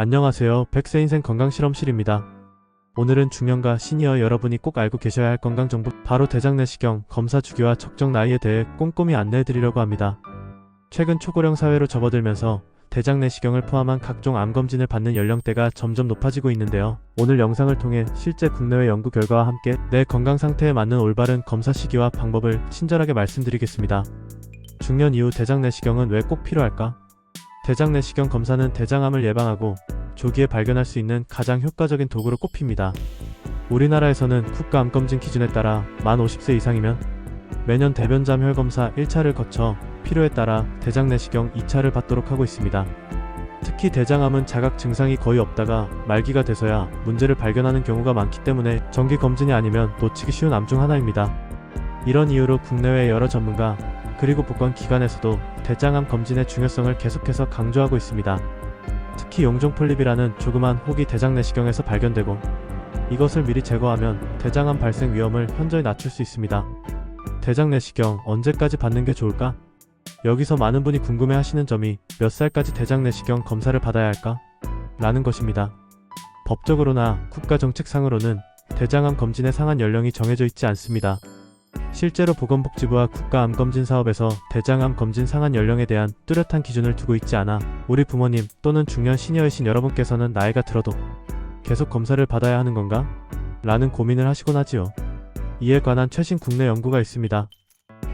안녕하세요. 백세 인생 건강실험실입니다. 오늘은 중년과 시니어 여러분이 꼭 알고 계셔야 할 건강정보 바로 대장내시경 검사 주기와 적정 나이에 대해 꼼꼼히 안내해드리려고 합니다. 최근 초고령 사회로 접어들면서 대장내시경을 포함한 각종 암검진을 받는 연령대가 점점 높아지고 있는데요. 오늘 영상을 통해 실제 국내외 연구 결과와 함께 내 건강 상태에 맞는 올바른 검사 시기와 방법을 친절하게 말씀드리겠습니다. 중년 이후 대장내시경은 왜 꼭 필요할까? 대장 내시경 검사는 대장암을 예방하고 조기에 발견할 수 있는 가장 효과적인 도구로 꼽힙니다. 우리나라에서는 국가암검진 기준에 따라 만 50세 이상이면 매년 대변잠 혈 검사 1차를 거쳐 필요에 따라 대장 내시경 2차를 받도록 하고 있습니다. 특히 대장암은 자각 증상이 거의 없다가 말기가 돼서야 문제를 발견하는 경우가 많기 때문에 정기 검진이 아니면 놓치기 쉬운 암 중 하나입니다. 이런 이유로 국내외 여러 전문가 그리고 복권 기관에서도 대장암 검진의 중요성을 계속해서 강조하고 있습니다. 특히 용종 폴립이라는 조그만 혹이 대장 내시경에서 발견되고 이것을 미리 제거하면 대장암 발생 위험을 현저히 낮출 수 있습니다. 대장 내시경 언제까지 받는 게 좋을까? 여기서 많은 분이 궁금해 하시는 점이 몇 살까지 대장 내시경 검사를 받아야 할까? 라는 것입니다. 법적으로나 국가 정책상으로는 대장암 검진의 상한 연령이 정해져 있지 않습니다. 실제로 보건복지부와 국가암검진 사업에서 대장암 검진 상한 연령에 대한 뚜렷한 기준을 두고 있지 않아 우리 부모님 또는 중년 시니어이신 여러분께서는 나이가 들어도 계속 검사를 받아야 하는 건가? 라는 고민을 하시곤 하지요. 이에 관한 최신 국내 연구가 있습니다.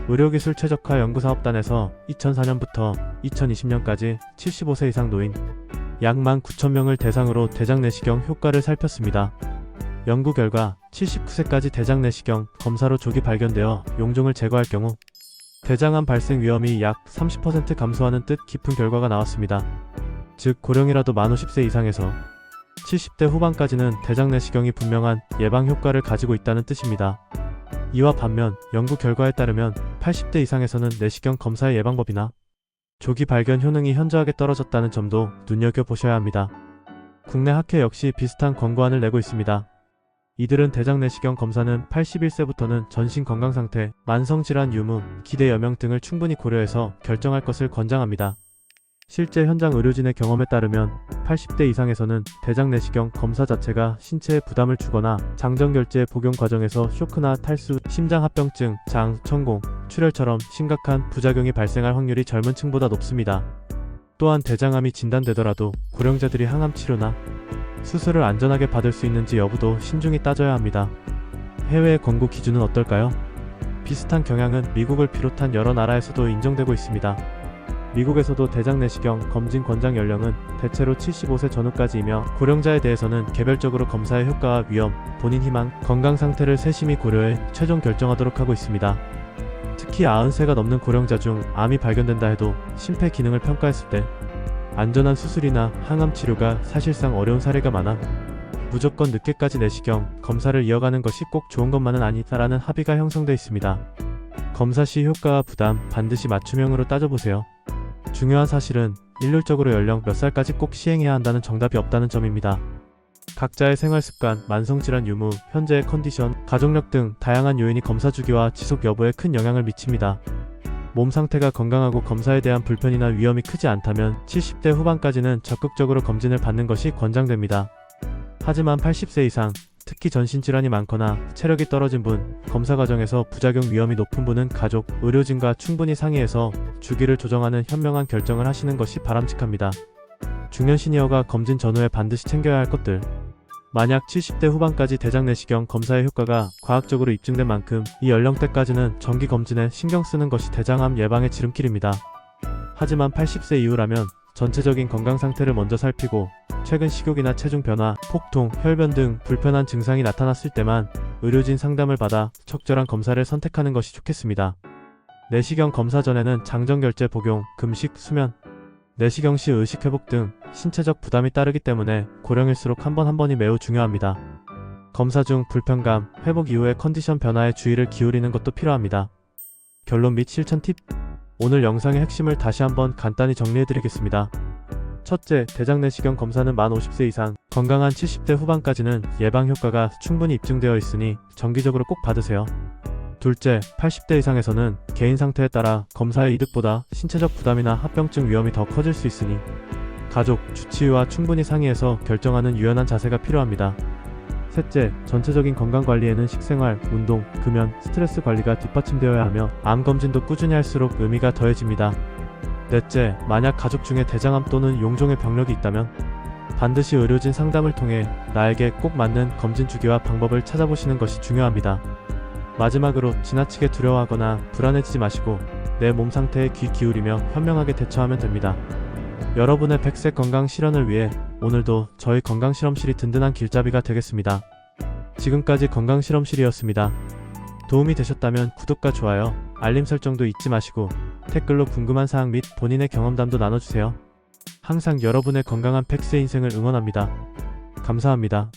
의료기술 최적화 연구사업단에서 2004년부터 2020년까지 75세 이상 노인 약 19,000명을 대상으로 대장 내시경 효과를 살폈습니다. 연구 결과 79세까지 대장 내시경 검사로 조기 발견되어 용종을 제거할 경우 대장암 발생 위험이 약 30% 감소하는 뜻 깊은 결과가 나왔습니다. 즉 고령이라도 만 50세 이상에서 70대 후반까지는 대장 내시경이 분명한 예방 효과를 가지고 있다는 뜻입니다. 이와 반면 연구 결과에 따르면 80대 이상에서는 내시경 검사의 예방법이나 조기 발견 효능이 현저하게 떨어졌다는 점도 눈여겨보셔야 합니다. 국내 학회 역시 비슷한 권고안을 내고 있습니다. 이들은 대장 내시경 검사는 81세부터는 전신 건강 상태, 만성질환 유무, 기대 여명 등을 충분히 고려해서 결정할 것을 권장합니다. 실제 현장 의료진의 경험에 따르면 80대 이상에서는 대장 내시경 검사 자체가 신체에 부담을 주거나 장정 결제 복용 과정에서 쇼크나 탈수, 심장 합병증, 장, 천공, 출혈처럼 심각한 부작용이 발생할 확률이 젊은 층보다 높습니다. 또한 대장암이 진단되더라도 고령자들이 항암 치료나 수술을 안전하게 받을 수 있는지 여부도 신중히 따져야 합니다. 해외의 권고 기준은 어떨까요? 비슷한 경향은 미국을 비롯한 여러 나라에서도 인정되고 있습니다. 미국에서도 대장 내시경 검진 권장 연령은 대체로 75세 전후까지이며 고령자에 대해서는 개별적으로 검사의 효과와 위험, 본인 희망, 건강 상태를 세심히 고려해 최종 결정하도록 하고 있습니다. 특히 90세가 넘는 고령자 중 암이 발견된다 해도 심폐 기능을 평가했을 때 안전한 수술이나 항암 치료가 사실상 어려운 사례가 많아 무조건 늦게까지 내시경 검사를 이어가는 것이 꼭 좋은 것만은 아니다라는 합의가 형성돼 있습니다. 검사 시 효과와 부담 반드시 맞춤형으로 따져보세요. 중요한 사실은 일률적으로 연령 몇 살까지 꼭 시행해야 한다는 정답이 없다는 점입니다. 각자의 생활 습관, 만성질환 유무, 현재의 컨디션, 가족력 등 다양한 요인이 검사 주기와 지속 여부에 큰 영향을 미칩니다. 몸 상태가 건강하고 검사에 대한 불편이나 위험이 크지 않다면 70대 후반까지는 적극적으로 검진을 받는 것이 권장됩니다. 하지만 80세 이상, 특히 전신질환이 많거나 체력이 떨어진 분, 검사 과정에서 부작용 위험이 높은 분은 가족, 의료진과 충분히 상의해서 주기를 조정하는 현명한 결정을 하시는 것이 바람직합니다. 중년 시니어가 검진 전후에 반드시 챙겨야 할 것들. 만약 70대 후반까지 대장 내시경 검사의 효과가 과학적으로 입증된 만큼 이 연령대까지는 정기 검진에 신경 쓰는 것이 대장암 예방의 지름길입니다. 하지만 80세 이후라면 전체적인 건강 상태를 먼저 살피고 최근 식욕이나 체중 변화, 폭통, 혈변 등 불편한 증상이 나타났을 때만 의료진 상담을 받아 적절한 검사를 선택하는 것이 좋겠습니다. 내시경 검사 전에는 장정결제 복용, 금식, 수면, 내시경 시 의식 회복 등 신체적 부담이 따르기 때문에 고령일수록 한 번 한 번이 매우 중요합니다. 검사 중 불편감, 회복 이후의 컨디션 변화에 주의를 기울이는 것도 필요합니다. 결론 및 실천 팁 오늘 영상의 핵심을 다시 한번 간단히 정리해드리겠습니다. 첫째, 대장 내시경 검사는 만 50세 이상, 건강한 70대 후반까지는 예방 효과가 충분히 입증되어 있으니 정기적으로 꼭 받으세요. 둘째, 80대 이상에서는 개인 상태에 따라 검사의 이득보다 신체적 부담이나 합병증 위험이 더 커질 수 있으니 가족, 주치의와 충분히 상의해서 결정하는 유연한 자세가 필요합니다. 셋째, 전체적인 건강 관리에는 식생활, 운동, 금연, 스트레스 관리가 뒷받침되어야 하며 암 검진도 꾸준히 할수록 의미가 더해집니다. 넷째, 만약 가족 중에 대장암 또는 용종의 병력이 있다면 반드시 의료진 상담을 통해 나에게 꼭 맞는 검진 주기와 방법을 찾아보시는 것이 중요합니다. 마지막으로 지나치게 두려워하거나 불안해지지 마시고 내 몸 상태에 귀 기울이며 현명하게 대처하면 됩니다. 여러분의 100세 건강 실현을 위해 오늘도 저희 건강 실험실이 든든한 길잡이가 되겠습니다. 지금까지 건강 실험실이었습니다. 도움이 되셨다면 구독과 좋아요, 알림 설정도 잊지 마시고 댓글로 궁금한 사항 및 본인의 경험담도 나눠주세요. 항상 여러분의 건강한 팩스의 인생을 응원합니다. 감사합니다.